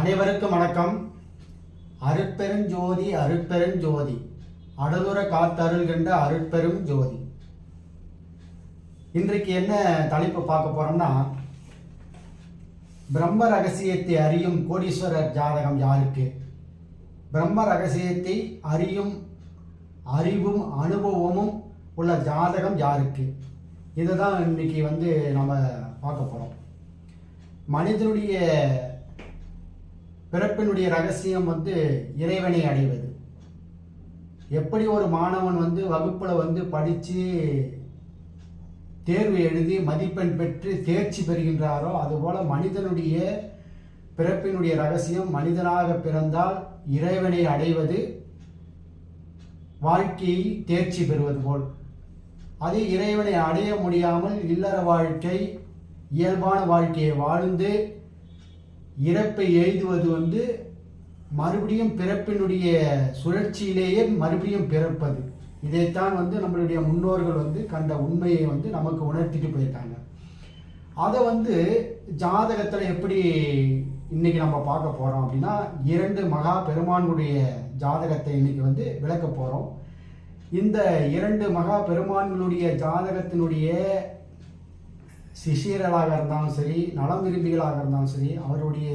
அனைவருக்கும் வணக்கம். அருட்பெருஞ்சோதி அருட்பெருஞ்சோதி. அடலுற காத்தருள்கின்ற அருட்பெரும் ஜோதி இன்றைக்கு என்ன தலைப்பு பார்க்க போறோம்னா பிரம்ம ரகசியத்தை அறியும் கோடீஸ்வரர் ஜாதகம் யாருக்கு? பிரம்ம ரகசியத்தை அறியும் அறிவும் அனுபவமும் உள்ள ஜாதகம் யாருக்கு? இதுதான் இன்னைக்கு வந்து நம்ம பார்க்க போறோம். மனிதனுடைய பிறப்பினுடைய ரகசியம் வந்து இறைவனை அடைவது. எப்படி ஒரு மாணவன் வந்து வகுப்பில் வந்து படித்து தேர்வு எழுதி மதிப்பெண் பெற்று தேர்ச்சி பெறுகின்றாரோ அதுபோல் மனிதனுடைய பிறப்பினுடைய ரகசியம் மனிதனாக பிறந்தால் இறைவனை அடைவது வாழ்க்கையை தேர்ச்சி பெறுவது போல். அது இறைவனை அடைய முடியாமல் இல்லற வாழ்க்கை இயல்பான வாழ்க்கையை வாழ்ந்து இறப்பை எய்துவது வந்து மறுபடியும் பிறப்பினுடைய சுழற்சியிலேயே மறுபடியும் பிறப்பது. இதைத்தான் வந்து நம்மளுடைய முன்னோர்கள் வந்து கண்ட உண்மையை வந்து நமக்கு உணர்த்திட்டு போயிருக்காங்க அதை வந்து ஜாதகத்தில் எப்படி இன்னைக்கு நம்ம பார்க்க போகிறோம் அப்படின்னா இரண்டு மகா பெருமானுடைய ஜாதகத்தை இன்னைக்கு வந்து விளக்க போகிறோம் இந்த இரண்டு மகா பெருமான்களுடைய ஜாதகத்தினுடைய சிஷியர்களாக இருந்தாலும் சரி நலம் விரும்பிகளாக இருந்தாலும் சரி அவருடைய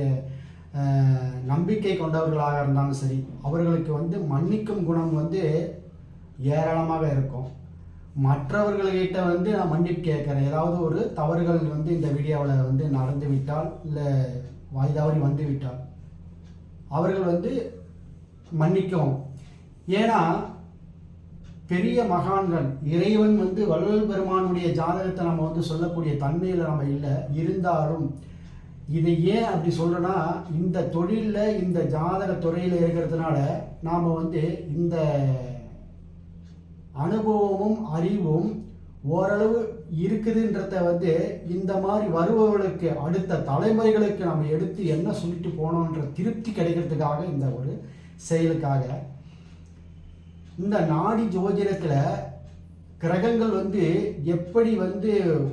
நம்பிக்கை கொண்டவர்களாக இருந்தாலும் சரி அவர்களுக்கு வந்து மன்னிக்கும் குணம் வந்து ஏராளமாக இருக்கும். மற்றவர்கள்கிட்ட வந்து நான் மன்னிப்பு கேட்குறேன். ஏதாவது ஒரு தவறுகள் வந்து இந்த வீடியோவில் வந்து நடந்து விட்டால் இல்லை வாய்தாவரி வந்து விட்டால் அவர்கள் வந்து மன்னிக்கும் ஏன்னா பெரிய மகான்கள் இறைவன் வந்து வள்ளல் பெருமானுடைய ஜாதகத்தை நம்ம வந்து சொல்லக்கூடிய தன்மையில் நம்ம இல்லை இருந்தாலும் இதை ஏன் அப்படி சொல்கிறேன்னா இந்த தொழிலில் இந்த ஜாதக துறையில் இருக்கிறதுனால நாம் வந்து இந்த அனுபவமும் அறிவும் ஓரளவு இருக்குதுன்றத வந்து இந்த மாதிரி வருபவர்களுக்கு அடுத்த தலைமுறைகளுக்கு நம்ம எடுத்து என்ன சொல்லிட்டு போனோன்ற திருப்தி கிடைக்கிறதுக்காக இந்த ஒரு செயலுக்காக இந்த நாடி ஜோதிடத்தில் கிரகங்கள் வந்து எப்படி வந்து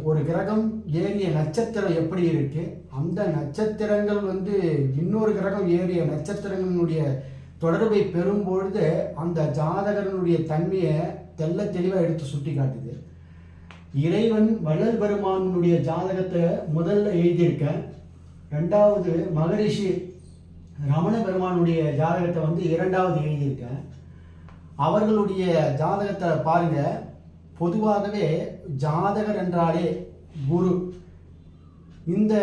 ஒரு கிரகம் ஏறிய நட்சத்திரம் எப்படி இருக்கு? அந்த நட்சத்திரங்கள் வந்து இன்னொரு கிரகம் ஏறிய நட்சத்திரங்களுடைய தொடர்பை பெறும் பொழுது அந்த ஜாதகனுடைய தன்மையை தெள்ள தெளிவாக எடுத்து சுட்டி காட்டுது இறைவன் வள்ளல் பெருமானுடைய ஜாதகத்தை முதல்ல எழுதியிருக்கேன். ரெண்டாவது மகரிஷி ரமண பெருமானுடைய ஜாதகத்தை வந்து இரண்டாவது எழுதியிருக்கேன். அவர்களுடைய ஜாதகத்தை பாருங்க. பொதுவாகவே ஜாதகர் என்றாலே குரு. இந்த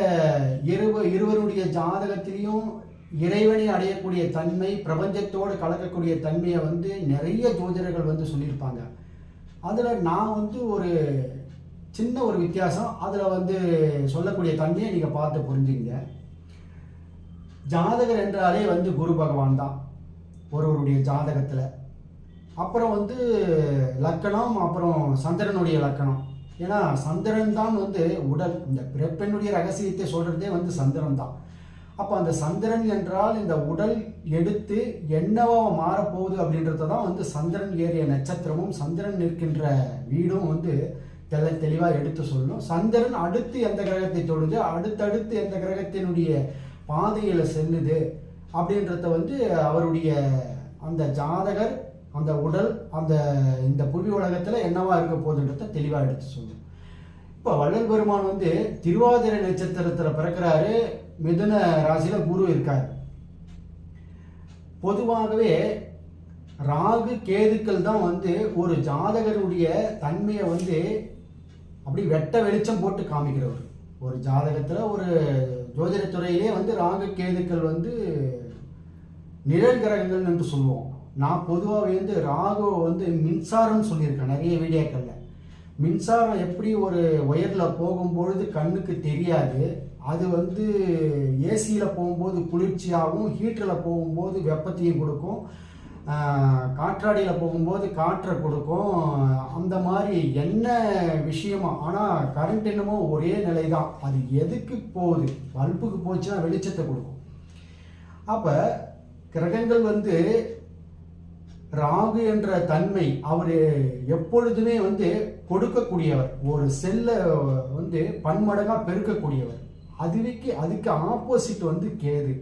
இருவ இருவருடைய ஜாதகத்திலையும் இறைவனை அடையக்கூடிய தன்மை பிரபஞ்சத்தோடு கலக்கக்கூடிய தன்மையை வந்து நிறைய ஜோதிடர்கள் வந்து சொல்லியிருப்பாங்க. அதில் நான் வந்து ஒரு சின்ன ஒரு வித்தியாசம். அதில் வந்து சொல்லக்கூடிய தன்மையை நீங்கள் பார்த்து புரிஞ்சுங்க ஜாதகர் என்றாலே வந்து குரு பகவான் தான். ஒருவருடைய ஜாதகத்தில். அப்புறம் வந்து லக்கணம் அப்புறம் சந்திரனுடைய லக்கணம். ஏன்னா சந்திரன் தான் வந்து உடல். இந்த பிறப்பெண்ணுடைய ரகசியத்தை சொல்கிறதே வந்து சந்திரன் தான். அப்போ அந்த சந்திரன் என்றால் இந்த உடல் எடுத்து என்னவா மாறப்போகுது அப்படின்றத தான் வந்து சந்திரன் ஏறிய நட்சத்திரமும் சந்திரன் நிற்கின்ற வீடும் வந்து தெல தெளிவாக எடுத்து சொல்லணும். சந்திரன் அடுத்து எந்த கிரகத்தை தொடுது? அடுத்தடுத்து எந்த கிரகத்தினுடைய பாதையில் செல்லுது? அப்படின்றத வந்து அவருடைய அந்த ஜாதகர் அந்த உடல் அந்த இந்த புவி உலகத்தில் என்னவா இருக்க போகுதுன்றத தெளிவாக எடுத்து சொல்லும் இப்போ வள்ளல் பெருமான் வந்து திருவாதிரை நட்சத்திரத்தில் பிறக்கிறாரு. மிதுன ராசியில் குரு இருக்கார். பொதுவாகவே ராகு கேதுக்கள் தான் வந்து ஒரு ஜாதகருடைய தன்மையை வந்து அப்படி வெட்ட வெளிச்சம் போட்டு காமிக்கிறவர். ஒரு ஜாதகத்தில் ஒரு ஜோதிடத்துறையிலே வந்து ராகு கேதுக்கள் வந்து நிழல் கிரகங்கள் என்று சொல்லுவோம். நான் பொதுவாக வந்து ராகுவை வந்து மின்சாரம்னு சொல்லியிருக்கேன் நிறைய வீடியோக்களில். மின்சாரம் எப்படி ஒரு ஒயரில் போகும்பொழுது கண்ணுக்கு தெரியாது அது வந்து ஏசியில் போகும்போது குளிர்ச்சியாகவும் ஹீட்டரில் போகும்போது வெப்பத்தையும் கொடுக்கும் காற்றாடியில் போகும்போது காற்றை கொடுக்கும் அந்த மாதிரி என்ன விஷயமா ஆனால் கரண்ட் என்னமோ ஒரே நிலை தான் அது எதுக்கு போகுது? பல்புக்கு போச்சுன்னா வெளிச்சத்தை கொடுக்கும். அப்போ கிரகங்கள் வந்து ராகு என்ற தன்மை அவர் எப்பொழுதுமே வந்து கொடுக்கக்கூடியவர். ஒரு செல்லை வந்து பன்மடங்காக பெருக்கக்கூடியவர். அதுவிக்கு அதுக்கு ஆப்போசிட் வந்து கேது.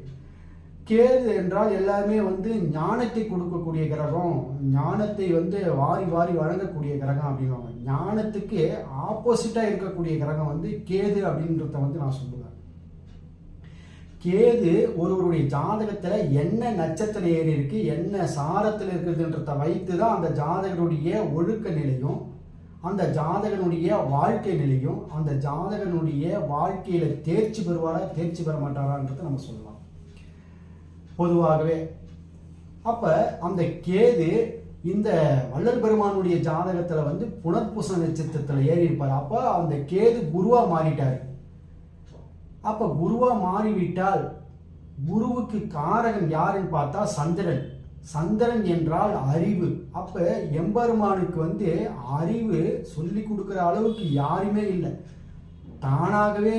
கேது என்றால் எல்லாருமே வந்து ஞானத்தை கொடுக்கக்கூடிய கிரகம் ஞானத்தை வந்து வாரி வாரி வழங்கக்கூடிய கிரகம் அப்படின்வாங்க ஞானத்துக்கு ஆப்போசிட்டா இருக்கக்கூடிய கிரகம் வந்து கேது அப்படின்றத வந்து நான் சொல்லுவேன். கேது ஒருவருடைய ஜாதகத்தில் என்ன நட்சத்திர ஏறி இருக்கு என்ன சாரத்தில் இருக்குதுன்றத வைத்து தான் அந்த ஜாதகருடைய ஒழுக்க நிலையும் அந்த ஜாதகனுடைய வாழ்க்கை நிலையும் அந்த ஜாதகனுடைய வாழ்க்கையில் தேர்ச்சி பெறுவாரா தேர்ச்சி பெற மாட்டாரான்றதை நம்ம சொல்லலாம். பொதுவாகவே அப்போ அந்த கேது இந்த வள்ளல் பெருமானுடைய ஜாதகத்தில் வந்து புனர்பூச நட்சத்திரத்தில் ஏறி இருப்பார். அப்போ அந்த கேது குருவாக மாறிட்டார். அப்ப குருவா மாறிவிட்டால் குருவுக்கு காரகன் யாருன்னு பார்த்தா சந்திரன். சந்திரன் என்றால் அறிவு. அப்ப எம்பெருமானுக்கு வந்து அறிவு சொல்லி கொடுக்குற அளவுக்கு யாருமே இல்லை. தானாகவே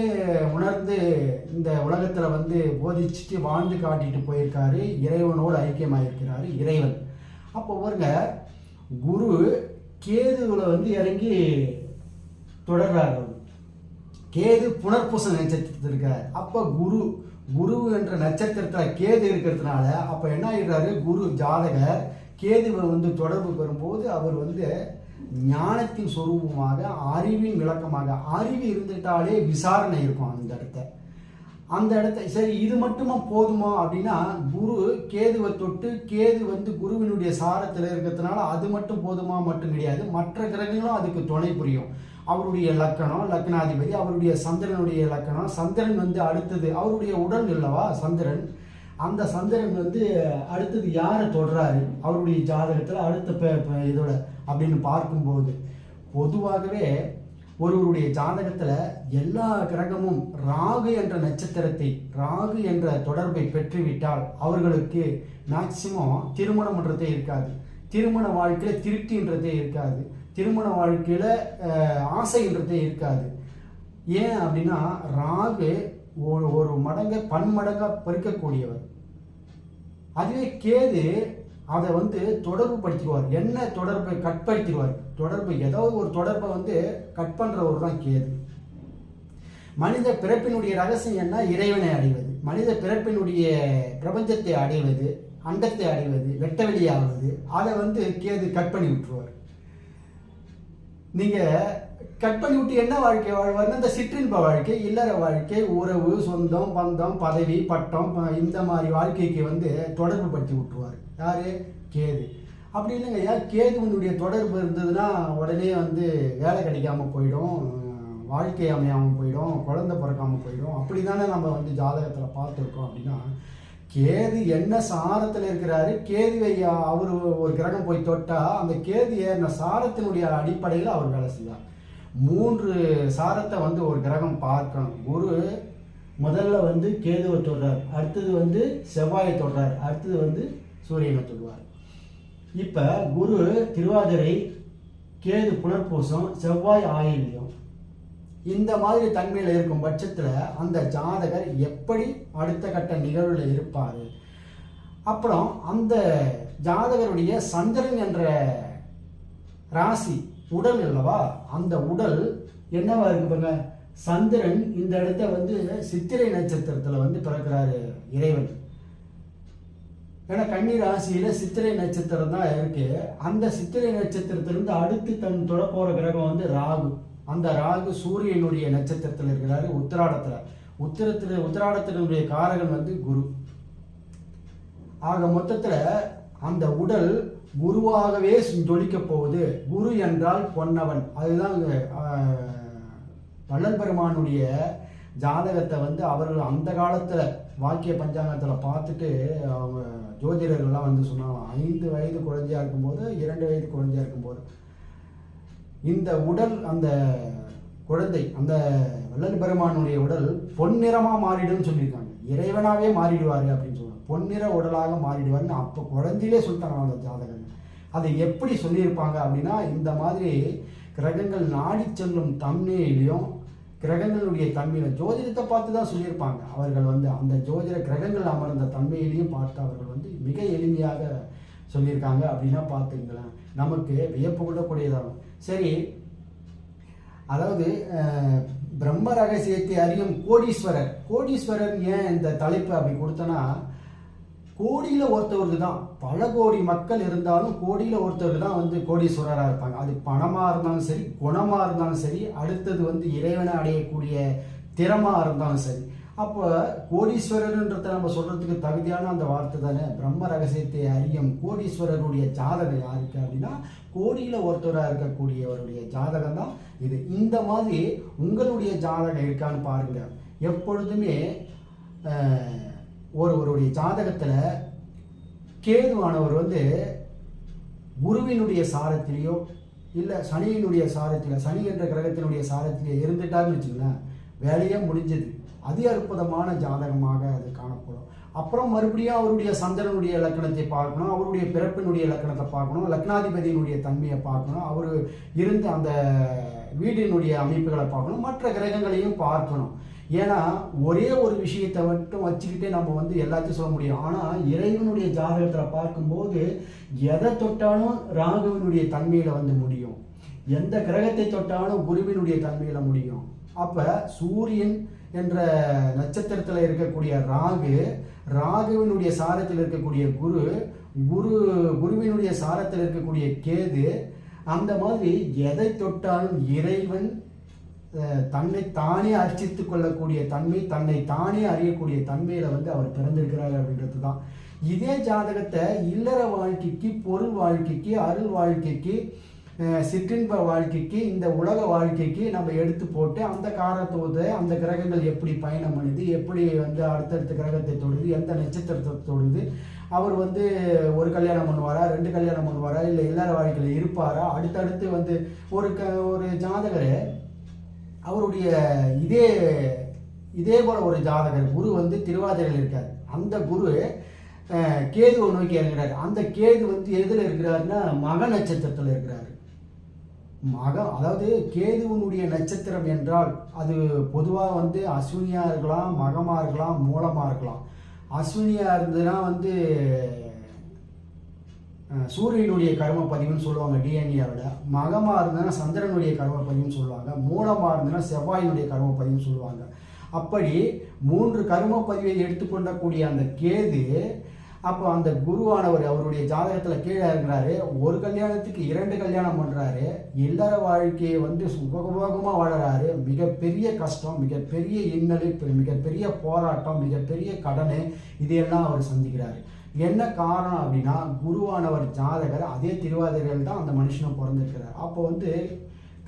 உணர்ந்து இந்த உலகத்துல வந்து போதிச்சுட்டு வாழ்ந்து காட்டிட்டு போயிருக்காரு. இறைவனோடு ஐக்கியமாயிருக்கிறாரு இறைவன். அப்போ பாருங்க குரு கேதுவில் வந்து இறங்கி தொடர்றாரு கேது புனர்பூச நட்சத்திரத்தில் இருக்கார் அப்போ குரு குரு என்ற நட்சத்திரத்தில் கேது இருக்கிறதுனால அப்போ என்ன ஆயிடுறாரு? குரு ஜாதகர் கேதுவர் வந்து தொடர்பு பெறும்போது அவர் வந்து ஞானத்தின் சொரூபமாக அறிவின் விளக்கமாக அறிவு இருந்துட்டாலே விசாரணை இருக்கும் அந்த இடத்த. அந்த இடத்த சரி இது மட்டுமா போதுமா அப்படின்னா குரு கேதுவை தொட்டு கேது வந்து குருவினுடைய சாரத்தில் இருக்கிறதுனால அது மட்டும் போதுமா மட்டும் கிடையாது. மற்ற கிரகங்களும் அதுக்கு துணை புரியும். அவருடைய லக்கணம் லக்னாதிபதி அவருடைய சந்திரனுடைய லக்கணம். சந்திரன் வந்து அடுத்தது அவருடைய உடல் இல்லவா சந்திரன். அந்த சந்திரன் வந்து அடுத்தது யாரை தொடுறாரு? அவருடைய ஜாதகத்தில் அடுத்த இதோட அப்படின்னு பார்க்கும்போது பொதுவாகவே ஒருவருடைய ஜாதகத்தில் எல்லா கிரகமும் ராகு என்ற நட்சத்திரத்தை ராகு என்ற தொடர்பை பெற்றுவிட்டால் அவர்களுக்கு மேக்சிமம் திருமணம்ன்றதே இருக்காது. திருமண வாழ்க்கையில் திருப்தின்றதே இருக்காது. திருமண வாழ்க்கையில் அஹ், ஆசைன்றதே இருக்காது. ஏன் அப்படின்னா ராகு ஒரு ஒரு மடங்கை பன்மடங்காக பறிக்கக்கூடியவர். அதுவே கேது அதை வந்து தொடர்பு படுத்திடுவார் என்ன தொடர்பை கட்படுத்திடுவார்? தொடர்பு ஏதாவது ஒரு தொடர்பை வந்து கட் பண்ணுறவர் தான் கேது. மனித பிறப்பினுடைய ரகசியம் என்ன? இறைவனை அடைவது. மனித பிறப்பினுடைய பிரபஞ்சத்தை அடைவது அண்டத்தை அடைவது வெட்டவெளியாவது அதை வந்து கேது கட் பண்ணி விட்டுருவார். நீங்கள் கட் பண்ணி விட்டு என்ன வாழ்க்கை வாழ்வார்னா இந்த சிற்றின்ப வாழ்க்கை இல்லற வாழ்க்கை உறவு சொந்தம் பந்தம் பதவி பட்டம் இந்த மாதிரி வாழ்க்கைக்கு வந்து தொடர்பு படுத்தி விட்டுருவார். யாரு? கேது. அப்படி இல்லைங்க ஐயா கேதுவனுடைய தொடர்பு இருந்ததுன்னா உடனே வந்து வேலை கிடைக்காம போயிடும் வாழ்க்கை அமையாமல் போயிடும் குழந்தை பிறக்காமல் போயிடும். அப்படி தானே நம்ம வந்து ஜாதகத்தில் பார்த்துருக்கோம் அப்படின்னா கேது என்ன சாரத்தில் இருக்கிறாரு? கேதுவை அவர் ஒரு கிரகம் போய் தொட்டா அந்த கேது ஏறின சாரத்தினுடைய அடிப்படையில் அவர் வேலை செய்வார். மூன்று சாரத்தை வந்து ஒரு கிரகம் பார்க்கணும். குரு முதல்ல வந்து கேதுவை தொடுறார். அடுத்தது வந்து செவ்வாயை தொடுறார். அடுத்தது வந்து சூரியனை தொடுவார். இப்போ குரு திருவாதிரை கேது புனர்பூசம் செவ்வாய் ஆயில்யம் இந்த மாதிரி தன்மையில் இருக்கும் பட்சத்தில் அந்த ஜாதகர் எப்படி அடுத்த கட்ட நிகழ்வில் இருப்பார்? அப்புறம் அந்த ஜாதகருடைய சந்திரன் என்ற ராசி உடல் அல்லவா? அந்த உடல் என்னவா இருக்கு பாருங்க. சந்திரன் இந்த இடத்த வந்து சித்திரை நட்சத்திரத்தில் வந்து பிறக்கிறாரு இறைவன். ஏன்னா கன்னி ராசியில் சித்திரை நட்சத்திரம் தான் இருக்கு. அந்த சித்திரை நட்சத்திரத்திலிருந்து அடுத்து தன் தொட போகிற கிரகம் வந்து ராகு. அந்த ராகு சூரியனுடைய நட்சத்திரத்தில் இருக்கிறாரு உத்தராடத்தில். உத்திரத்தில் உத்திராடத்தினுடைய காரகன் வந்து குரு. ஆக மொத்தத்தில் அந்த உடல் குருவாகவே ஜொலிக்க போகுது. குரு என்றால் பொன்னவன். அதுதான் வள்ளல் பெருமானுடைய ஜாதகத்தை வந்து அவர்கள் அந்த காலத்தில் வாக்கிய பஞ்சாங்கத்தில் பார்த்துட்டு அவங்க ஜோதிடர்கள்லாம் வந்து சொன்னாங்க ஐந்து வயது குழந்தையாக இருக்கும்போது இரண்டு வயது குழந்தையாக இருக்கும்போது. இந்த உடல் அந்த குழந்தை அந்த வள்ளல் பெருமானுடைய உடல் பொன்னிறமாக மாறிடும்னு சொல்லியிருக்காங்க. இறைவனாகவே மாறிடுவார் அப்படின்னு சொல்லுவாங்க பொன்னிற உடலாக மாறிடுவார்னு அப்போ குழந்தையிலே சொல்லிட்டாங்க அந்த ஜாதகங்கள் அதை எப்படி சொல்லியிருப்பாங்க அப்படின்னா இந்த மாதிரி கிரகங்கள் நாடி செல்லும் தன்மையிலையும் கிரகங்களுடைய தன்மையில ஜோதிடத்தை பார்த்து தான் சொல்லியிருப்பாங்க. அவர்கள் வந்து அந்த ஜோதிட கிரகங்கள் அமர்ந்த தன்மையிலையும் பார்த்து அவர்கள் வந்து மிக எளிமையாக சொல்லியிருக்காங்க அப்படின்னா பார்த்துங்களேன். நமக்கு வியப்பு கொள்ளக்கூடியதாகும். சரி அதாவது பிரம்ம ரகசியத்தை அறியும் கோடீஸ்வரர். கோடீஸ்வரர் ஏன் இந்த தலைப்பு அப்படி கொடுத்தனா கோடியில் ஒருத்தவருக்கு தான். பல கோடி மக்கள் இருந்தாலும் கோடியில் ஒருத்தருக்கு தான் வந்து கோடீஸ்வரராக இருப்பாங்க. அது பணமாக இருந்தாலும் சரி குணமாக இருந்தாலும் சரி அடுத்தது வந்து இறைவனை அடையக்கூடிய திறமாக இருந்தாலும் சரி. அப்போ கோடீஸ்வரர்ன்றத நம்ம சொல்கிறதுக்கு தகுதியான அந்த வார்த்தை தானே? பிரம்ம ரகசியத்தை அறியும் கோடீஸ்வரருடைய ஜாதகம் யாருக்கு அப்படின்னா கோடியில் ஒருத்தராக இருக்கக்கூடியவருடைய ஜாதகம் தான் இது. இந்த மாதிரி உங்களுடைய ஜாதகம் இருக்கான்னு பாருங்க. எப்பொழுதுமே ஒருவருடைய ஜாதகத்தில் கேதுவானவர் வந்து குருவினுடைய சாரத்திலேயோ இல்லை சனியினுடைய சாரத்தில் சனி என்ற கிரகத்தினுடைய சாரத்திலேயோ இருந்துட்டாருன்னு வச்சுங்களேன் வேலையே முடிஞ்சது. அதி அற்புதமான ஜாதகமாக அது காணப்படும். அப்புறம் மறுபடியும் அவருடைய சந்திரனுடைய லக்கணத்தை பார்க்கணும் அவருடைய பிறப்பினுடைய லக்கணத்தை பார்க்கணும் லக்னாதிபதியினுடைய தன்மையை பார்க்கணும் அவர் இருந்த அந்த வீடினுடைய அமைப்புகளை பார்க்கணும் மற்ற கிரகங்களையும் பார்க்கணும். ஏன்னா ஒரே ஒரு விஷயத்தை மட்டும் வச்சுக்கிட்டே நம்ம வந்து எல்லாத்தையும் சொல்ல முடியும். ஆனால் இறைவனுடைய ஜாதகத்தில் பார்க்கும்போது எதை தொட்டாலும் ராகுவினுடைய தன்மையில் வந்து முடியும். எந்த கிரகத்தை தொட்டாலும் குருவினுடைய தன்மையில் முடியும். அப்போ சூரியன் என்ற நட்சத்திரத்தில் இருக்கக்கூடிய ராகு ராகுவினுடைய சாரத்தில் இருக்கக்கூடிய குரு குரு குருவினுடைய சாரத்தில் இருக்கக்கூடிய கேது அந்த மாதிரி எதை தொட்டாலும் இறைவன் தன்னை தானே அர்ச்சித்து கொள்ளக்கூடிய தன்மை தன்னை தானே அறியக்கூடிய தன்மையில வந்து அவர் பிறந்திருக்கிறார் அப்படின்றது தான் இதே ஜாதகத்தை இல்லற வாழ்க்கைக்கு பொருள் வாழ்க்கைக்கு அருள் வாழ்க்கைக்கு சிற்றின்ப வாழ்க்கைக்கு இந்த உலக வாழ்க்கைக்கு நம்ம எடுத்து போட்டு அந்த காரத்தோடு அந்த கிரகங்கள் எப்படி பயணம் பண்ணுது எப்படி வந்து அடுத்தடுத்த கிரகத்தை தொடுது எந்த நட்சத்திரத்தை தொடுது அவர் வந்து ஒரு கல்யாணம் பண்ணுவாரா ரெண்டு கல்யாணம் பண்ணுவாரா இல்லை எல்லார வாழ்க்கையில் இருப்பாரா அடுத்தடுத்து வந்து ஒரு க ஒரு ஜாதகர் அவருடைய இதே இதே போல ஒரு ஜாதகர் குரு வந்து திருவாதிரையில் இருக்கார். அந்த குரு கேதுவை நோக்கி இறங்குறாரு. அந்த கேது வந்து எதில் இருக்கிறாருன்னா மக நட்சத்திரத்தில் இருக்கிறார். மக அதாவது கேதுவனுடைய நட்சத்திரம் என்றால் அது பொதுவாக வந்து அஸ்வினியாக இருக்கலாம் மகமாக இருக்கலாம் மூலமாக இருக்கலாம். அஸ்வினியாக இருந்ததுன்னா வந்து சூரியனுடைய கர்ம பதிவுன்னு சொல்லுவாங்க டிஎன்ஏவில் மகமாக இருந்ததுன்னா சந்திரனுடைய கர்ம பதிவுன்னு சொல்லுவாங்க. மூலமாக இருந்ததுன்னா செவ்வாயினுடைய கர்ம பதிவுன்னு சொல்லுவாங்க. அப்படி மூன்று கர்ம பதிவை எடுத்துக்கொள்ளக்கூடிய அந்த கேது அப்போ அந்த குருவானவர் அவருடைய ஜாதகத்தில் கீழே இருக்கிறாரு ஒரு கல்யாணத்துக்கு இரண்டு கல்யாணம் பண்ணுறாரு இல்லற வாழ்க்கையை வந்து சுகபோகமாக வாழறாரு. மிகப்பெரிய கஷ்டம் மிகப்பெரிய இன்னல் மிகப்பெரிய போராட்டம் மிகப்பெரிய கடன் இதையெல்லாம் அவர் சந்திக்கிறார். என்ன காரணம் அப்படின்னா குருவானவர் ஜாதகர் அதே திருவாதிரையில் தான் அந்த மனுஷனை பிறந்திருக்கிறார். அப்போ வந்து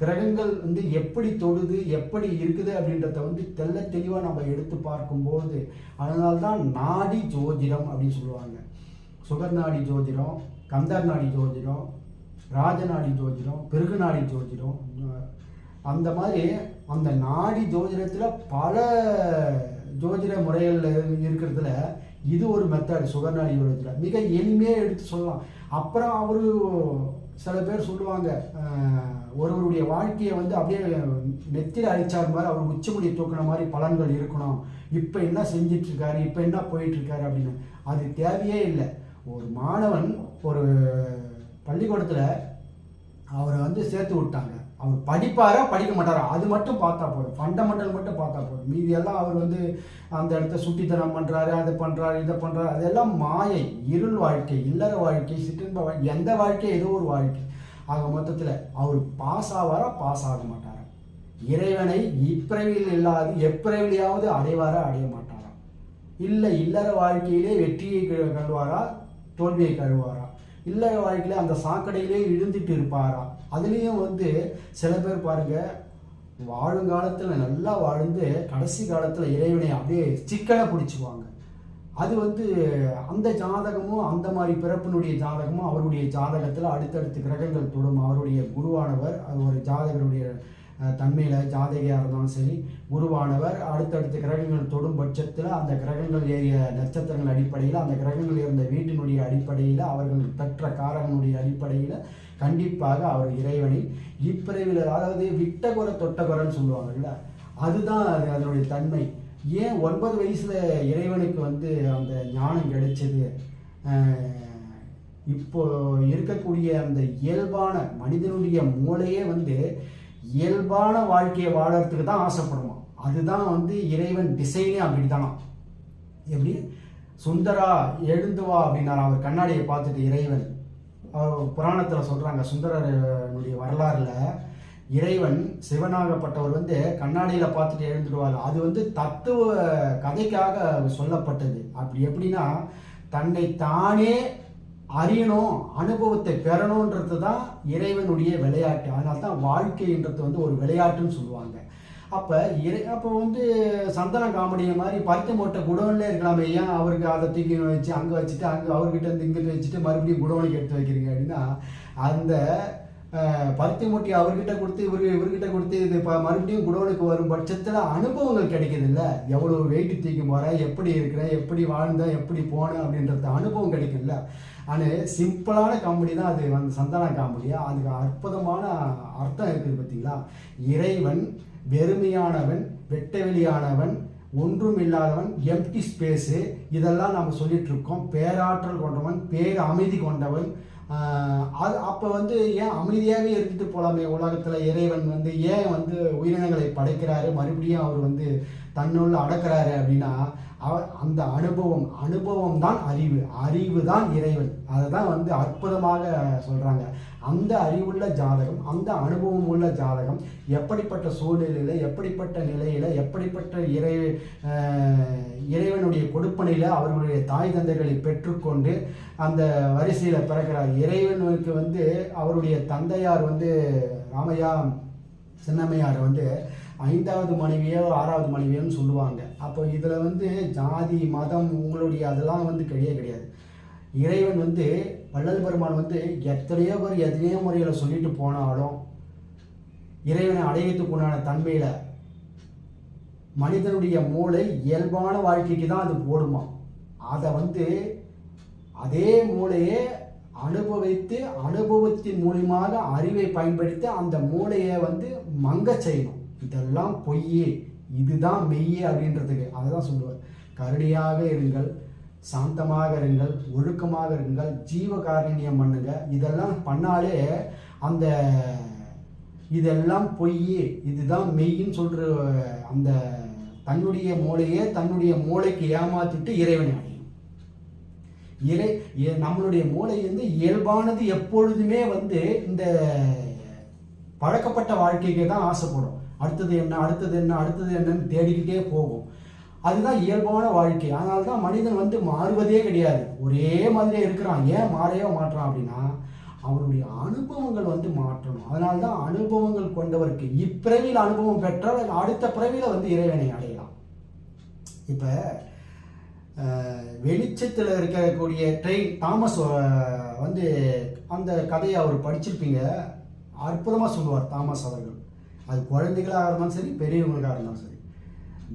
கிரகங்கள் வந்து எப்படி தொடுது எப்படி இருக்குது அப்படின்றத வந்து தெள்ள தெளிவாக நம்ம எடுத்து பார்க்கும்போது அதனால்தான் நாடி ஜோதிடம் அப்படின்னு சொல்லுவாங்க. சுகர்நாடி ஜோதிடம் கந்தர் நாடி ஜோதிடம் ராஜநாடி ஜோதிடம் பெருகு நாடி ஜோதிடம் அந்த மாதிரி அந்த நாடி ஜோதிடத்தில் பல ஜோதிட முறைகளில் இருக்கிறதுல இது ஒரு மெத்தட் சுகர்நாடி ஜோதிடத்தில். மிக எளிமையாக எடுத்து சொல்லலாம். அப்புறம் அவரு சில பேர் சொல்லுவாங்க ஒருவருடைய வாழ்க்கையை வந்து அப்படியே நெத்தியில் அழிச்சார் மாதிரி அவர் உச்சமுடி தூக்குன மாதிரி பலன்கள் இருக்கணும். இப்போ என்ன செஞ்சிட்ருக்காரு? இப்போ என்ன போயிட்டுருக்காரு அப்படின்னு. அது தேவையே இல்லை. ஒரு மாணவன் ஒரு பள்ளிக்கூடத்தில் அவரை வந்து சேர்த்து விட்டாங்க. அவர் படிப்பாரா? படிக்க மாட்டாரா? அது மட்டும் பார்த்தா போதும். ஃபண்டமெண்டல் மட்டும் பார்த்தா போதும். மீதி எல்லாம் அவர் வந்து அந்த இடத்த சுட்டித்தனம் பண்ணுறாரு அதை பண்ணுறாரு இதை பண்ணுறாரு அதெல்லாம் மாயை இருள் வாழ்க்கை இல்லற வாழ்க்கை சிற்றின்ப வாழ்க்கை எந்த வாழ்க்கை? ஏதோ ஒரு வாழ்க்கை. ஆக மொத்தத்தில் அவர் பாஸ் ஆவாரா? பாஸ் ஆக மாட்டாரா? இறைவனை இப்பிறவியில் இல்லாது எப்பிறவிலையாவது அடைவாரா? அடைய மாட்டாரா? இல்லை இல்லற வாழ்க்கையிலே வெற்றியை கழுவாரா தோல்வியை கழுவாரா இல்லை வாழ்க்கையில் அந்த சாக்கடையிலே இழுந்துட்டு இருப்பாரா அதுலேயும் வந்து சில பேர் பாருங்க வாழுங்காலத்தில் நல்லா வாழ்ந்து கடைசி காலத்தில் இறைவனை அப்படியே சிக்கனை பிடிச்சிவாங்க அது வந்து அந்த ஜாதகமும் அந்த மாதிரி பிறப்பினுடைய ஜாதகமும் அவருடைய ஜாதகத்தில் அடுத்தடுத்து கிரகங்கள் தொடும். அவருடைய குருவானவர் அது ஒரு ஜாதகருடைய தன்மையில் ஜாதகையாக இருந்தாலும் சரி குருவானவர் அடுத்தடுத்த கிரகங்கள் தொடும் பட்சத்தில் அந்த கிரகங்கள் ஏறிய நட்சத்திரங்கள் அடிப்படையில் அந்த கிரகங்கள் இருந்த வீட்டினுடைய அடிப்படையில் அவர்கள் பெற்ற காரகனுடைய அடிப்படையில் கண்டிப்பாக அவர் இறைவனை இப்பிறவில அதாவது விட்டகுர தொட்டகுரன்னு சொல்லுவாங்கல்ல அதுதான் அது அதனுடைய தன்மை. ஏன் ஒன்பது வயசில் இறைவனுக்கு வந்து அந்த ஞானம் கிடைச்சது? இப்போ இருக்கக்கூடிய அந்த இயல்பான மனிதனுடைய மூளையே வந்து இயல்பான வாழ்க்கையை வாழறதுக்கு தான் ஆசைப்படுவோம் அதுதான் வந்து இறைவன் டிசைனே அப்படித்தானா எப்படி? சுந்தரா எழுந்து வா அப்படின்னார். அவர் கண்ணாடியை பார்த்துட்டு இறைவன். அவர் புராணத்தில் சொல்கிறாங்க சுந்தரனுடைய வரலாறுல இறைவன் சிவனாகப்பட்டவர் வந்து கண்ணாடியில் பார்த்துட்டு எழுந்துடுவார் அது வந்து தத்துவ கதைக்காக சொல்லப்பட்டது. அப்படி எப்படின்னா தன்னை தானே அறியணும் அனுபவத்தை பெறணுன்றது தான் இறைவனுடைய விளையாட்டு. அதனால தான் வாழ்க்கைன்றது வந்து ஒரு விளையாட்டுன்னு சொல்லுவாங்க. அப்போ இறை அப்போ வந்து சந்தன காமெடியை மாதிரி பருத்தி மூட்டை குடோன்ல இருக்கலாமே ஏன் அவருக்கு அதை தூக்கி வச்சு அங்கே வச்சுட்டு அங்கே அவர்கிட்ட இருந்து இங்கிட்டு வச்சுட்டு மறுபடியும் குடோனுக்கு எடுத்து வைக்கிறீங்க அப்படின்னா அந்த பருத்தி மூட்டி அவர்கிட்ட கொடுத்து இவரு இவர்கிட்ட கொடுத்து இது இப்போ மறுபடியும் குடோனுக்கு வரும் பட்சத்தில் அனுபவங்கள் கிடைக்குது இல்லை எவ்வளோ வெயிட் தூக்கி போகிறேன் எப்படி இருக்கிறேன் எப்படி வாழ்ந்தேன் எப்படி போனேன் அப்படின்றது அனுபவம் கிடைக்கும்ல? ஆனால் சிம்பிளான காமெடி தான் அது வந்து சந்தான காமெடியாக அதுக்கு அற்புதமான அர்த்தம் இருக்குது பார்த்தீங்களா இறைவன் வெறுமையானவன் வெட்டவெளியானவன் ஒன்றும் இல்லாதவன் எம்டி ஸ்பேஸு இதெல்லாம் நம்ம சொல்லிட்டு இருக்கோம். பேராற்றல் கொண்டவன் பேர் அமைதி கொண்டவன் அது அப்போ வந்து ஏன் அமைதியாகவே இருந்துட்டு போகலாமே உலகத்தில் இறைவன் வந்து ஏன் வந்து உயிரினங்களை படைக்கிறாரு? மறுபடியும் அவர் வந்து தன்னுள்ள அடக்கிறாரு அப்படின்னா அந்த அனுபவம் அனுபவம் தான் அறிவு. அறிவு தான் இறைவன். அதை தான் வந்து அற்புதமாக சொல்கிறாங்க அந்த அறிவுள்ள ஜாதகம் அந்த அனுபவம் உள்ள ஜாதகம் எப்படிப்பட்ட சூழ்நிலையில் எப்படிப்பட்ட நிலையில் எப்படிப்பட்ட இறை இறைவனுடைய கொடுப்பனையில் அவர்களுடைய தாய் தந்தைகளை பெற்றுக்கொண்டு அந்த வரிசையில் பிறக்கிறார் இறைவனுக்கு வந்து அவருடைய தந்தையார் வந்து ராமையா சின்னம்மையார் வந்து ஐந்தாவது மனைவியோ ஆறாவது மனைவியோன்னு சொல்லுவாங்க. அப்போ இதில் வந்து ஜாதி மதம் உங்களுடைய அதெல்லாம் வந்து கிடையவே கிடையாது. இறைவன் வந்து வள்ளல் பெருமான் வந்து எத்தனையோ பேர் எத்தனையோ முறையில் சொல்லிட்டு போனாலும் இறைவனை அடையத்துக்கு உண்டான தன்மையில் மனிதனுடைய மூளை இயல்பான வாழ்க்கைக்கு தான் அது போடுமா? அதை வந்து அதே மூளையை அனுபவித்து அனுபவத்தின் மூலியமாக அறிவை பயன்படுத்தி அந்த மூளையை வந்து மங்கச் செய்யணும். இதெல்லாம் பொய்யே இதுதான் மெய்யே அப்படின்றதுக்கு அதை தான் சொல்லுவார். கருணையாக இருங்கள் சாந்தமாக இருங்கள் ஒழுக்கமாக இருங்கள் ஜீவகாருண்யம் பண்ணுங்க. இதெல்லாம் பண்ணாலே அந்த இதெல்லாம் பொய்யே இதுதான் மெய்ன்னு சொல்ற அந்த தன்னுடைய மூளையே தன்னுடைய மூளைக்கு ஏமாத்திட்டு இறைவனை அடையும். இறை நம்மளுடைய மூளை வந்து இயல்பானது எப்பொழுதுமே வந்து இந்த பழக்கப்பட்ட வாழ்க்கைக்கு தான் ஆசைப்படும். அடுத்தது என்ன அடுத்தது என்ன அடுத்தது என்னன்னு தேடிக்கிட்டே போகும். அதுதான் இயல்பான வாழ்க்கை. அதனால தான் மனிதன் வந்து மாறுவதே கிடையாது. ஒரே மாதிரியே இருக்கிறான். ஏன் மாறவே மாற்றான் அப்படின்னா அவருடைய அனுபவங்கள் வந்து மாற்றணும். அதனால தான் அனுபவங்கள் கொண்டவருக்கு இப்பிறவியில் அனுபவம் பெற்றால் அடுத்த பிறவியில் வந்து இறைவனை அடையலாம். இப்போ வெளிச்சத்தில் இருக்கக்கூடிய ட்ரெயின் தாமஸ் வந்து அந்த கதையை அவர் படிச்சிருப்பீங்க. அற்புதமாக சொல்லுவார் தாமஸ் அவர்கள். அது குழந்தைகளாக இருந்தாலும் சரி பெரியவங்களுக்காக இருந்தாலும் சரி.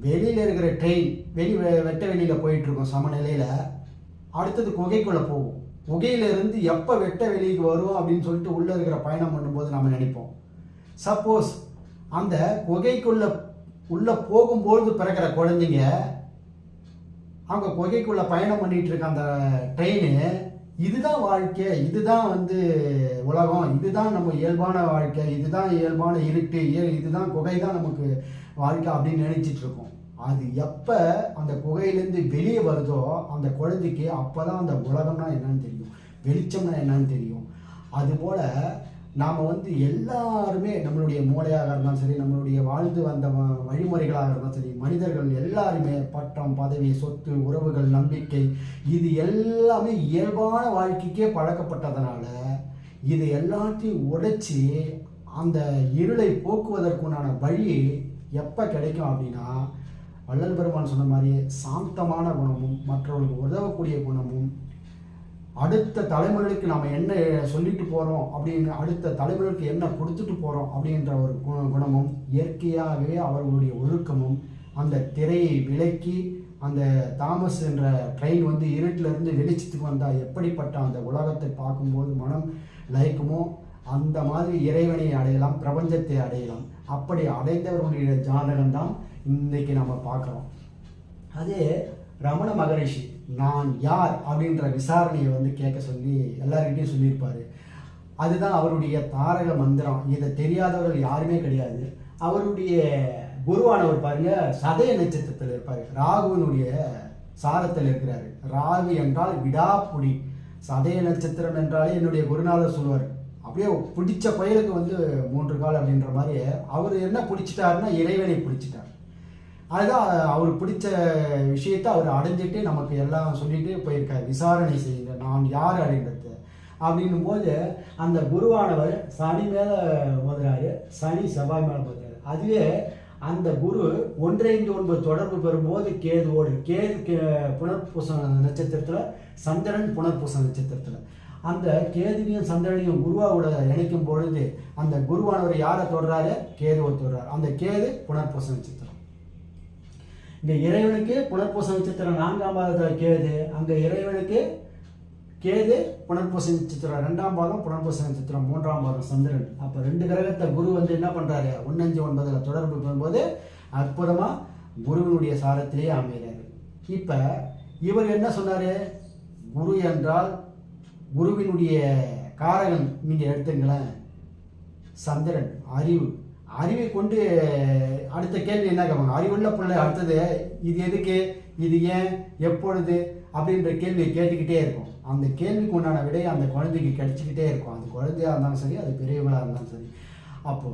வெளியில் இருக்கிற ட்ரெயின் வெளி வெட்ட வெளியில் போயிட்டுருக்கோம் சமநிலையில் அடுத்தது குகைக்குள்ளே போகும் குகையிலேருந்து எப்போ வெட்ட வெளிக்கு வரும் அப்படின்னு சொல்லிட்டு உள்ளே இருக்கிற பயணம் பண்ணும்போது நம்ம நினைப்போம். சப்போஸ் அந்த குகைக்குள்ளே உள்ளே போகும்பொழுது பிறக்கிற குழந்தைங்க அவங்க குகைக்குள்ளே பயணம் பண்ணிகிட்ருக்க இருக்க அந்த ட்ரெயின் இதுதான் வாழ்க்கை இதுதான் வந்து உலகம் இதுதான் நம்ம இயல்பான வாழ்க்கை இதுதான் இயல்பான இருட்டு இதுதான் குகை தான் நமக்கு வாழ்க்கை அப்படின்னு நினைச்சிட்டு இருக்கோம். அது எப்போ அந்த குகையிலேருந்து வெளியே வருதோ அந்த குழந்தைக்கு அப்போ தான் அந்த உலகம்னா என்னன்னு தெரியும். வெளிச்சம்னா என்னன்னு தெரியும். அதுபோல் நாம் வந்து எல்லாருமே நம்மளுடைய மூளையாக இருந்தாலும் சரி நம்மளுடைய வாழ்ந்து வந்த வ- வழிமுறைகளாக இருந்தாலும் சரி மனிதர்கள் எல்லாருமே பட்டம் பதவி சொத்து உறவுகள் நம்பிக்கை இது எல்லாமே இயல்பான வாழ்க்கைக்கே பழக்கப்பட்டதுனால இது எல்லாத்தையும் உடைச்சி அந்த இருளை போக்குவதற்குண்டான வழி எப்போ கிடைக்கும் அப்படின்னா வள்ளல் பெருமான் சொன்ன மாதிரி சாந்தமான குணமும் மற்றவர்களுக்கு உதவக்கூடிய குணமும் அடுத்த தலைமுறைக்கு நாம் என்ன சொல்லிட்டு போகிறோம் அப்படின்னு அடுத்த தலைமுறைக்கு என்ன கொடுத்துட்டு போகிறோம் அப்படின்ற ஒரு குணமும் இயற்கையாகவே அவர்களுடைய ஒழுக்கமும் அந்த திரையை விலக்கி அந்த தாமஸ் என்ற ட்ரெயின் வந்து இருட்டில் இருந்து வெளிச்சத்துக்கு வந்தால் எப்படிப்பட்ட அந்த உலகத்தை பார்க்கும்போது மனம் லயிக்குமோ அந்த மாதிரி இறைவனை அடையலாம் பிரபஞ்சத்தை அடையலாம். அப்படி அடைந்தவர்களுடைய ஜாதகம் தான் இன்றைக்கி நம்ம பார்க்குறோம். அதே ரமண மகரிஷி நான் யார்? அப்படின்ற விசாரணையை வந்து கேட்க சொல்லி எல்லாருக்கிட்டையும் சொல்லியிருப்பாரு. அதுதான் அவருடைய தாரக மந்திரம். இதை தெரியாதவர்கள் யாருமே கிடையாது. அவருடைய குருவானவர் பாருங்க சதய நட்சத்திரத்தில் இருப்பார். ராகுவினுடைய சாரத்தில் இருக்கிறார். ராகு என்றால் விடாப்புடி சதய நட்சத்திரம் என்றாலே என்னுடைய குருநாதர் சொல்லுவார். அப்படியே பிடிச்ச பயலுக்கு வந்து மூன்று கால் அப்படின்ற மாதிரி அவர் என்ன பிடிச்சிட்டாருன்னா இறைவனை பிடிச்சிட்டார். அதுதான் அவர் பிடிச்ச விஷயத்தை அவர் அடைஞ்சிட்டு நமக்கு எல்லாம் சொல்லிட்டு போயிருக்கார். விசாரணை செய்யுங்க நான் யார் அப்படின்றது அப்படின்னும் போது அந்த குருவானவர் சனி மேலே மோதுறாரு. சனி செவ்வாய் மேலே மோதுறாரு. அதுவே அந்த குரு ஒன்றைந்து ஒன்பது தொடர்பு பெறும்போது கேதுவோடு கேது கே- புனர்பூச நட்சத்திரத்தில் சந்திரன் புனர்பூச நட்சத்திரத்தில். அந்த கேதுவையும் சந்திரனையும் குருவாவோட இணைக்கும் பொழுது அந்த குருவானவர் யாரை தொடுறாரு? கேதுவை தொடுறாரு. அந்த கேது புனர்பூச நட்சத்திரம் இங்கே இறைவனுக்கு புனர்பூச நட்சத்திரம் நான்காம் பாதத்தில் கேது. அங்கே இறைவனுக்கு கேது புனர்பூச நட்சத்திரம். ரெண்டாம் பாதம் புனர்பூச நட்சத்திரம். மூன்றாம் பாதம் சந்திரன். அப்போ ரெண்டு கிரகத்தை குரு வந்து என்ன பண்ணுறாரு ஒன்னஞ்சு ஒன்பதில் தொடர்பு பண்ணும்போது அற்புதமாக குருவினுடைய சாரத்திலேயே அமைகிறார். இப்போ இவர் என்ன சொன்னார்? குரு என்றால் குருவினுடைய காரகன் நீங்கள் எடுத்துங்களேன். சந்திரன் அறிவு. அறிவை கொண்டு அடுத்த கேள்வி என்ன கேட்பாங்க அறிவுள்ள பிள்ளை அடுத்தது இது எதுக்கு இது ஏன் எப்பொழுது அப்படின்ற கேள்வியை கேட்டுக்கிட்டே இருக்கும். அந்த கேள்விக்கு உண்டான விடை அந்த குழந்தைக்கு கிடைச்சிக்கிட்டே இருக்கும். அது குழந்தையா இருந்தாலும் சரி அது பெரியவங்களாக இருந்தாலும் சரி. அப்போ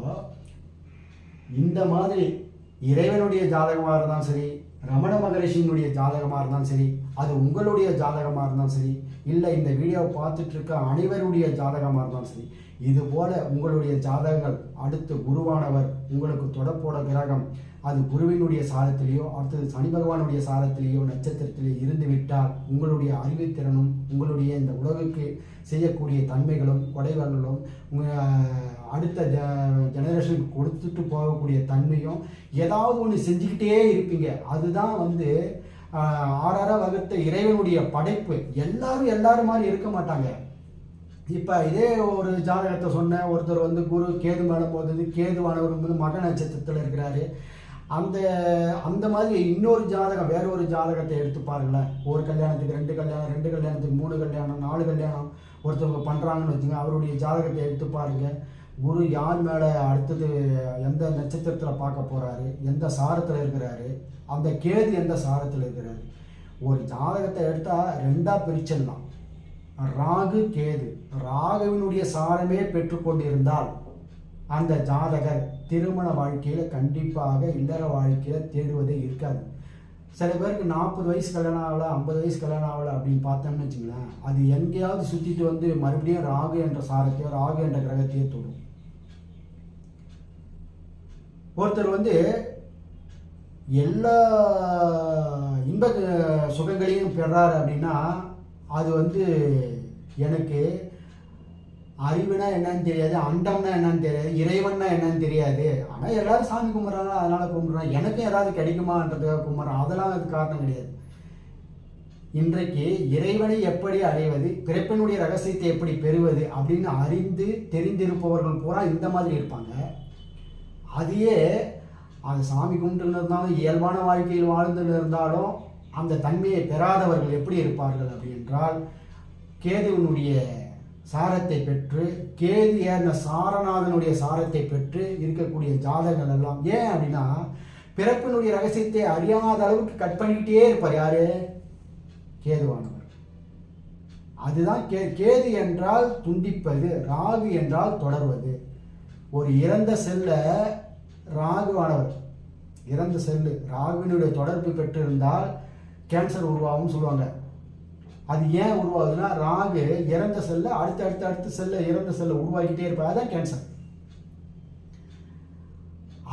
இந்த மாதிரி இறைவனுடைய ஜாதகமாக இருந்தாலும் சரி ரமண மகரிஷியினுடைய ஜாதகமாக இருந்தாலும் சரி அது உங்களுடைய ஜாதகமாக இருந்தாலும் சரி இல்லை இந்த வீடியோவை பார்த்துட்டு இருக்க அனைவருடைய ஜாதகமாக இருந்தாலும் சரி இது போல உங்களுடைய ஜாதகங்கள் அடுத்து குருவானவர் உங்களுக்கு தொடப்போட கிரகம் அது குருவினுடைய சாரத்திலேயோ அடுத்தது சனி பகவானுடைய சாரத்திலேயோ நட்சத்திரத்திலேயோ இருந்து விட்டால் உங்களுடைய அறிவுத்திறனும் உங்களுடைய இந்த உலகுக்கு செய்யக்கூடிய தன்மைகளும் கொடைவர்களும் உங்கள் அடுத்த ஜ ஜெனரேஷனுக்கு கொடுத்துட்டு போகக்கூடிய தன்மையும் ஏதாவது ஒன்று செஞ்சுக்கிட்டே இருப்பீங்க. அதுதான் வந்து ஆஹ், வகுத்த இறைவனுடைய படைப்பு எல்லாரும் எல்லாரும் மாதிரி இருக்க மாட்டாங்க. இப்போ இதே ஒரு ஜாதகத்தை சொன்ன ஒருத்தர் வந்து குரு கேது மேலே போகுது கேதுவானவர் வந்து மக நட்சத்திரத்தில் இருக்கிறாரு. அந்த அந்த மாதிரி இன்னொரு ஜாதகம் வேற ஒரு ஜாதகத்தை எடுத்து பாருங்களேன். ஒரு கல்யாணத்துக்கு ரெண்டு கல்யாணம் ரெண்டு கல்யாணத்துக்கு மூணு கல்யாணம் நாலு கல்யாணம் ஒருத்தவங்க பண்ணுறாங்கன்னு வச்சுங்க அவருடைய ஜாதகத்தை எடுத்து பாருங்கள் குரு யார் மேலே அடுத்தது எந்த நட்சத்திரத்தில் பார்க்க போகிறாரு எந்த சாரத்தில் இருக்கிறாரு? அந்த கேது எந்த சாரத்தில் இருக்கிறாரு? ஒரு ஜாதகத்தை எடுத்தால் ரெண்டாக பிரிச்சிடலாம். ராகு கேது. ராகுவினுடைய சாரமே பெற்றுக்கொண்டிருந்தால் அந்த ஜாதகர் திருமண வாழ்க்கையில் கண்டிப்பாக இல்லற வாழ்க்கையில் தேடுவதே இருக்காது. சில பேருக்கு நாற்பது வயசு கல்யாணம் ஆகல ஐம்பது வயசு கல்யாணம் ஆகலை அப்படின்னு பார்த்தோம்னு வச்சுங்களேன் அது எங்கேயாவது சுற்றிட்டு வந்து மறுபடியும் ராகு என்ற சாரத்தையோ ராகு என்ற கிரகத்தையோ தொடும். ஒருத்தர் வந்து எல்லா இன்ப சுகங்களையும் பெறார் அப்படின்னா அது வந்து எனக்கு அறிவுனா என்னன்னு தெரியாது அண்டம்னா என்னன்னு தெரியாது இறைவன்னா என்னன்னு தெரியாது. ஆனால் எல்லாரும் சாமி கும்பிட்றாங்க அதனால கும்பிட்றாங்க எனக்கும் ஏதாவது கிடைக்குமான்றதுக்காக கும்பிட்றேன் அதெல்லாம் அது காரணம் கிடையாது. இன்றைக்கு இறைவனை எப்படி அடைவது பிறப்பினுடைய ரகசியத்தை எப்படி பெறுவது அப்படின்னு அறிந்து தெரிந்திருப்பவர்கள் பூரா இந்த மாதிரி இருப்பாங்க. அதையே அது சாமி கும்பிட்டுன்னு இருந்தாலும் இயல்பான வாழ்க்கையில் வாழ்ந்து இருந்தாலும் அந்த தன்மையை பெறாதவர்கள் எப்படி இருப்பார்கள் அப்படி என்றால் கேதுவினுடைய சாரத்தை பெற்று கேது ஏறின சாரநாதனுடைய சாரத்தை பெற்று இருக்கக்கூடிய ஜாதகங்கள் எல்லாம் ஏன் அப்படின்னா பிறப்பினுடைய ரகசியத்தை அறியாத அளவுக்கு கட் பண்ணிக்கிட்டே இருப்பார். யாரு? கேதுவானவர். அதுதான் கே கேது என்றால் துண்டிப்பது ராகு என்றால் தொடர்வது. ஒரு இறந்த செல்லை ராகுவானவர் இறந்த செல்லு. ராகுவினுடைய தொடர்பு பெற்றிருந்தால் கேன்சர் உருவாகும் சொல்லுவாங்க. அது ஏன் உருவாகுதுன்னா ராகு இறந்த செல்லை அடுத்து அடுத்து அடுத்த செல்லை இறந்த செல்லை உருவாக்கிட்டே இருப்பா அதான் கேன்சர்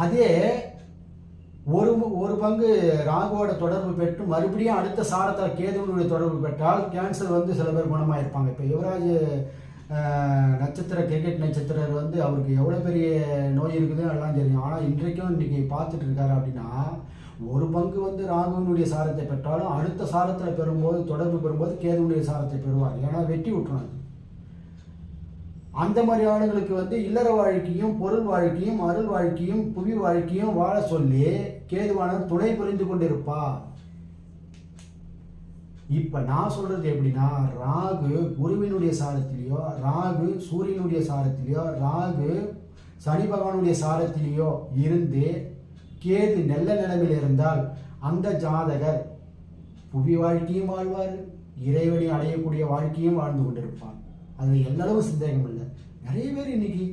அதே ஒரு ஒரு பங்கு ராகுவோட தொடர்பு பெற்று மறுபடியும் அடுத்த சாரத்தில் கேதுவனுடைய தொடர்பு பெற்றால் கேன்சர் வந்து சில பேர் குணமாக இருப்பாங்க இப்போ யுவராஜ் நட்சத்திர கிரிக்கெட் நட்சத்திரர் வந்து அவருக்கு எவ்வளோ பெரிய நோய் இருக்குதோ எல்லாம் தெரியும். ஆனால் இன்றைக்கும் இன்றைக்கி பார்த்துட்டு இருக்காரு அப்படின்னா ஒரு பங்கு வந்து ராகுவினுடைய சாரத்தை பெற்றாலும் அடுத்த சாரத்தில் பெறும்போது தொடர்பு பெறும்போது கேதுவனுடைய சாரத்தை பெறுவார். ஏன்னா வெட்டி விட்டுரும் அந்த மாதிரி ஆளுங்களுக்கு வந்து இல்லற வாழ்க்கையும் பொருள் வாழ்க்கையும் அருள் வாழ்க்கையும் புவி வாழ்க்கையும் வாழ சொல்லி கேதுவானவர் துணை புரிந்து கொண்டிருப்பார். இப்போ நான் சொல்கிறது எப்படின்னா ராகு குருவினுடைய சாரத்திலேயோ ராகு சூரியனுடைய சாரத்திலேயோ ராகு சனி பகவானுடைய சாரத்திலேயோ இருந்து கேது நல்ல நிலைமையில் இருந்தால் அந்த ஜாதகர் புவி வாழ்க்கையும் வாழ்வார் இறைவனை அடையக்கூடிய வாழ்க்கையும் வாழ்ந்து கொண்டிருப்பான் அதில் எல்லளவு சந்தேகம் இல்லை. நிறைய பேர் இன்னைக்கு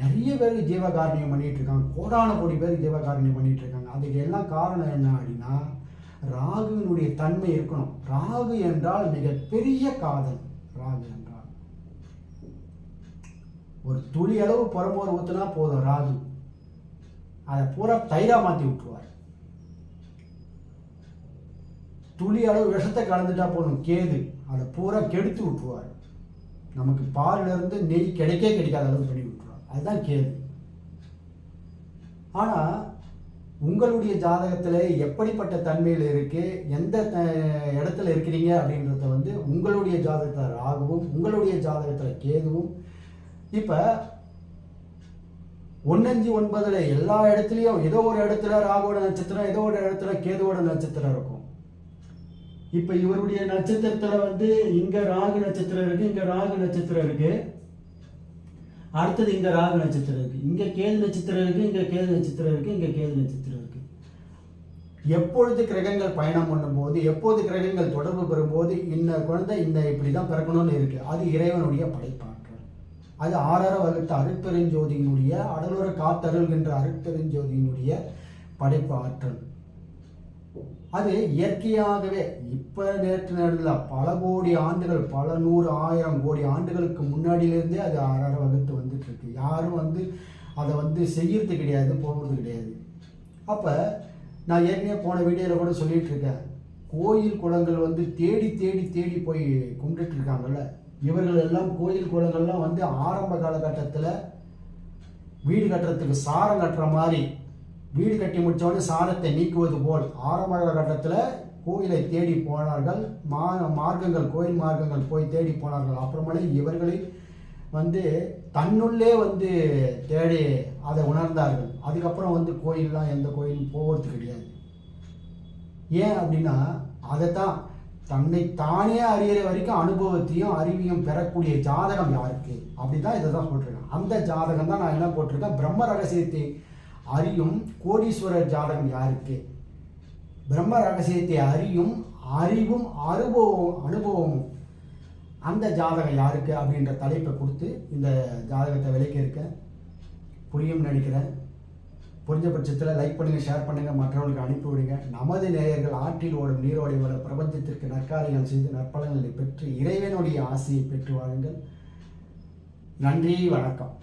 நிறைய பேர் ஜீவகாரணியம் பண்ணிகிட்டு இருக்காங்க. கோடான கோடி பேர் ஜீவகாரணியம் பண்ணிகிட்டு இருக்காங்க. அதுக்கு எல்லாம் காரணம் என்ன அப்படின்னா ராகுவினுடைய தன்மை இருக்கணும். ராகு என்றால் மிகப்பெரிய காதல். ராகு என்றால். ஒரு துளி அளவு புறம்போர் ஊத்துனா போதும் ராகு. அதை பூரா தயிரா மாத்தி விட்டுருவார் துளி அளவு விஷத்தை கலந்துட்டா போதும் கேது. அதை பூரா கெடுத்து விட்டுருவார் நமக்கு பாலிலிருந்து நெய் கிடைக்கே கிடைக்காத அளவு பண்ணி விட்டுருவார் அதுதான் கேது. ஆனால் உங்களுடைய ஜாதகத்தில் எப்படிப்பட்ட தன்மையில் இருக்கு? எந்த த- இடத்துல இருக்கிறீங்க? அப்படின்றத வந்து உங்களுடைய ஜாதகத்தில் ராகுவும் உங்களுடைய ஜாதகத்தில் கேதுவும். இப்போ ஒன்னஞ்சு ஒன்பதுல எல்லா இடத்துலையும் ஏதோ ஒரு இடத்துல ராகுவோட நட்சத்திரம் ஏதோ ஒரு இடத்துல கேதுவோட நட்சத்திரம் இருக்கும். இப்போ இவருடைய நட்சத்திரத்தில் வந்து இங்கே ராகு நட்சத்திரம் இருக்கு இங்கே ராகு நட்சத்திரம் இருக்குது அடுத்தது இங்கே ராகு நட்சத்திரம் இருக்குது இங்கே கேது நட்சத்திரம் இருக்குது இங்கே கேது நட்சத்திரம் இருக்குது இங்கே கேது நட்சத்திரம் இருக்குது எப்பொழுது கிரகங்கள் பயணம் பண்ணும்போது எப்போது கிரகங்கள் தொடர்பு பெறும்போது இந்த குழந்தை இந்த இப்படி தான் பிறக்கணும்னு இருக்குது அது இறைவனுடைய படைப்பாற்றல். அது ஆறார வகுத்த அருட்பெருஞ்சோதியினுடைய அடலுற காத்தருள்கின்ற அருட்பெருஞ்சோதியினுடைய படைப்பு ஆற்றல் அது இயற்கையாகவே இப்போ நேற்று நடந்த பல கோடி ஆண்டுகள் பல நூறு ஆயிரம் கோடி ஆண்டுகளுக்கு முன்னாடியிலேருந்தே அது அறற வகுத்து வந்துட்டு இருக்கு. யாரும் வந்து அதை வந்து செய்யறது கிடையாது போகிறது கிடையாது. அப்போ நான் ஏற்கனவே போன வீடியோவில் கூட சொல்லிட்டு இருக்கேன். கோயில் குளங்கள் வந்து தேடி தேடி தேடி போய் கும்பிட்டுட்டு இருக்காங்கல்ல. இவர்கள் எல்லாம் கோயில் குளங்கள்லாம் வந்து ஆரம்ப காலகட்டத்தில் வீடு கட்டுறதுக்கு சாரம் கட்டுற மாதிரி வீடு கட்டி முடித்தவொடனே சாரத்தை நீக்குவது போல் ஆரம்ப காலகட்டத்தில் கோயிலை தேடி போனார்கள். மா மார்க்கங்கள் கோயில் மார்க்கங்கள் போய் தேடி போனார்கள். அப்புறமேலே இவர்களை வந்து தன்னுள்ளே வந்து தேடி அதை உணர்ந்தார்கள். அதுக்கப்புறம் வந்து கோயிலெலாம் எந்த கோயிலும் போகிறது கிடையாது. ஏன் அப்படின்னா அதைத்தான் தன்னை தானே அறியிற வரைக்கும் அனுபவத்தையும் அறிவையும் பெறக்கூடிய ஜாதகம் யாருக்கு? அப்படி தான் இதை தான் போட்டிருக்கேன் அந்த ஜாதகம் தான் நான் என்ன போட்டிருக்கேன்? பிரம்ம ரகசியத்தை அறியும் கோடீஸ்வரர் ஜாதகம் யாருக்கு? பிரம்ம ரகசியத்தை அறியும் அறிவும் அனுபவம் அனுபவமும் அந்த ஜாதகம் யாருக்கு அப்படின்ற தலைப்பை கொடுத்து இந்த ஜாதகத்தை விலைக்கு இருக்க புரியும் நினைக்கிறேன். புரிஞ்ச பட்சத்தில் லைக் பண்ணுங்கள் ஷேர் பண்ணுங்கள் மற்றவர்களுக்கு அனுப்பி விடுங்க. நமது நேயர்கள் ஆற்றில் ஓடும் நீரோடை வர பிரபஞ்சத்திற்கு நற்காரியங்கள் செய்து நற்பலன்களை பெற்று இறைவனுடைய ஆசையை பெற்று வாருங்கள் நன்றி வணக்கம்.